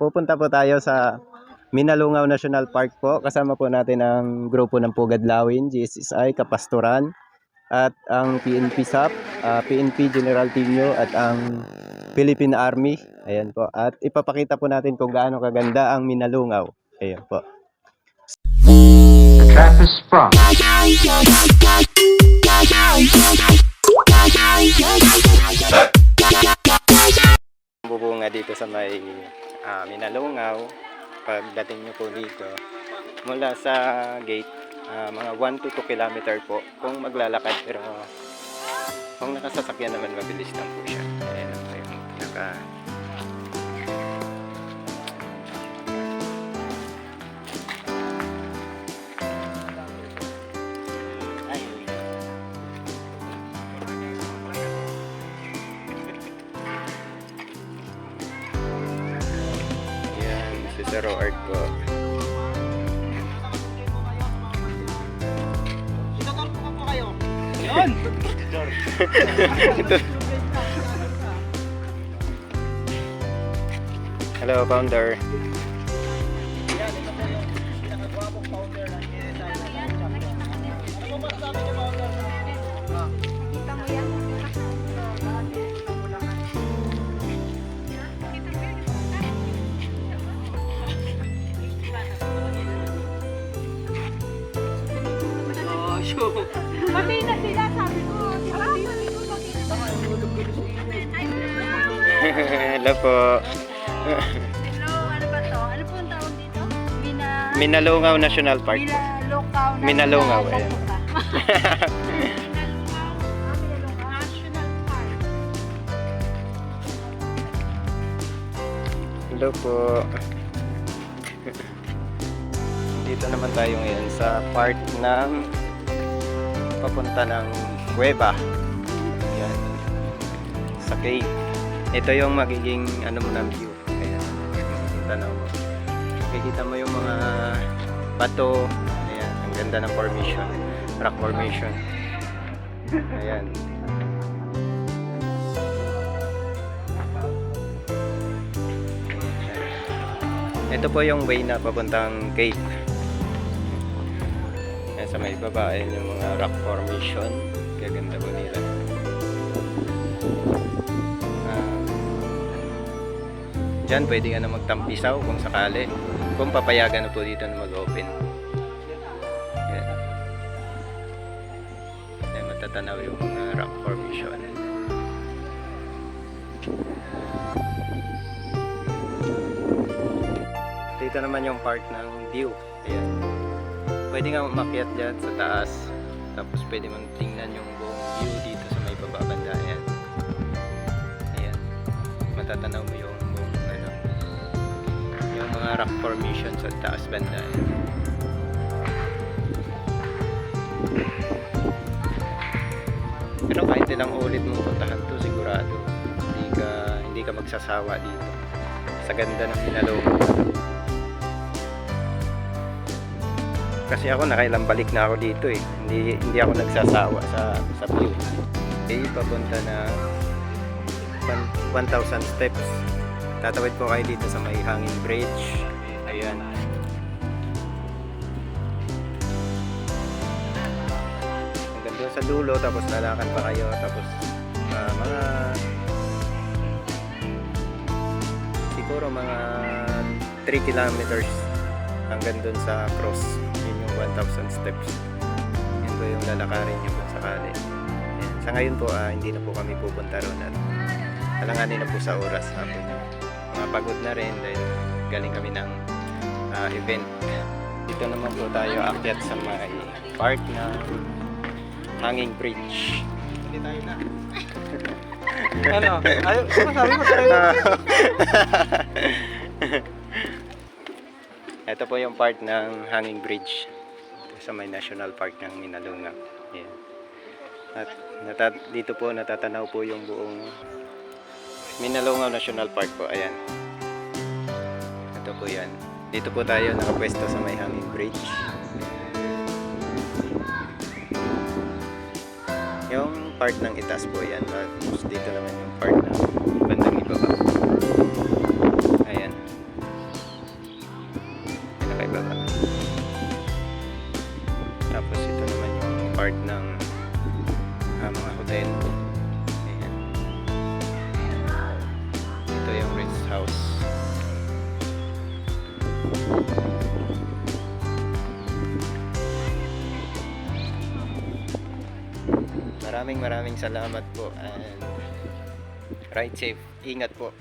pupunta po tayo sa Minalungaw National Park po. Kasama po natin ang grupo ng Pugad Lawin, GSSI, Kapasturan, at ang PNP SAP, ah, PNP General Tino at ang Philippine Army. Ayan po. At ipapakita po natin kung gaano kaganda ang Minalungaw. Ayan po. Bubunga dito sa may ah, Minalungaw pagdating nyo po dito. Mula sa gate ah, mga 1 to 2 kilometer po kung maglalakad. Pero kung nakasasakyan naman mabilis lang po siya. Ayan yung pinaka Hello, founder. Pati Hello po. Hello, ano ba to? Ano po ang tawag dito? Mina... Minalungaw National Park. Minalungaw. na- Minalungaw, na- ayan. Hello po. Dito naman tayo ngayon sa part ng papunta ng Cueva. Yan. Sa cave. Ito yung magiging ano mo ng view. Ayan. Yung tanaw mo. Makikita mo yung mga bato. Ayan. Ang ganda ng formation. Rock formation. Ayan. Ito po yung way na papuntang cave. Yan sa may baba, ayan yung mga rock formation. Gaganda po nila. Diyan pwede ka na magtampisaw kung sakali. Kung papayagan na po dito na mag-open. Yan. Yan, matatanaw yung mga rock formation. Dito naman yung part ng view. Ayan. Pwede nga umakyat dyan sa taas. Tapos pwede mong tingnan yung buong view dito sa may baba banda. Ayan. Ayan. Matatanaw mo yung mga rock formation sa taas banda. Pero kahit ilang ulit mong puntahan to sigurado hindi ka hindi ka magsasawa dito. Sa ganda ng pinaloob kasi ako nakailang balik na ako dito eh. Hindi hindi ako nagsasawa sa sa view. Okay papunta na 1,000 steps tatawid po kayo dito sa may hanging bridge. Ayan. Hanggang doon sa dulo tapos lalakad pa kayo tapos ah, mga siguro mga 3 kilometers hanggang doon sa cross. Yun yung 1,000 steps. Yun po yung lalakarin nyo kung sakali sa ngayon po ah, hindi na po kami pupunta roon at alanganin na po sa oras. Hapon mga pagod na rin dahil galing kami ng ah, event dito naman po tayo akyat sa may part ng hanging bridge hindi tayo na ano? Ayaw, sabi mo tayo. Ito po yung part ng hanging bridge sa may national park ng Minalunga. Ayan. At nata- dito po natatanaw po yung buong Minalunga National Park po. Ayan. Ito po yan. Dito po tayo nakapwesto sa may hanging bridge. Yung part ng itaas po yan. Dito naman yung part ng bandang ibaba. Maraming maraming salamat po and ride safe. Ingat po.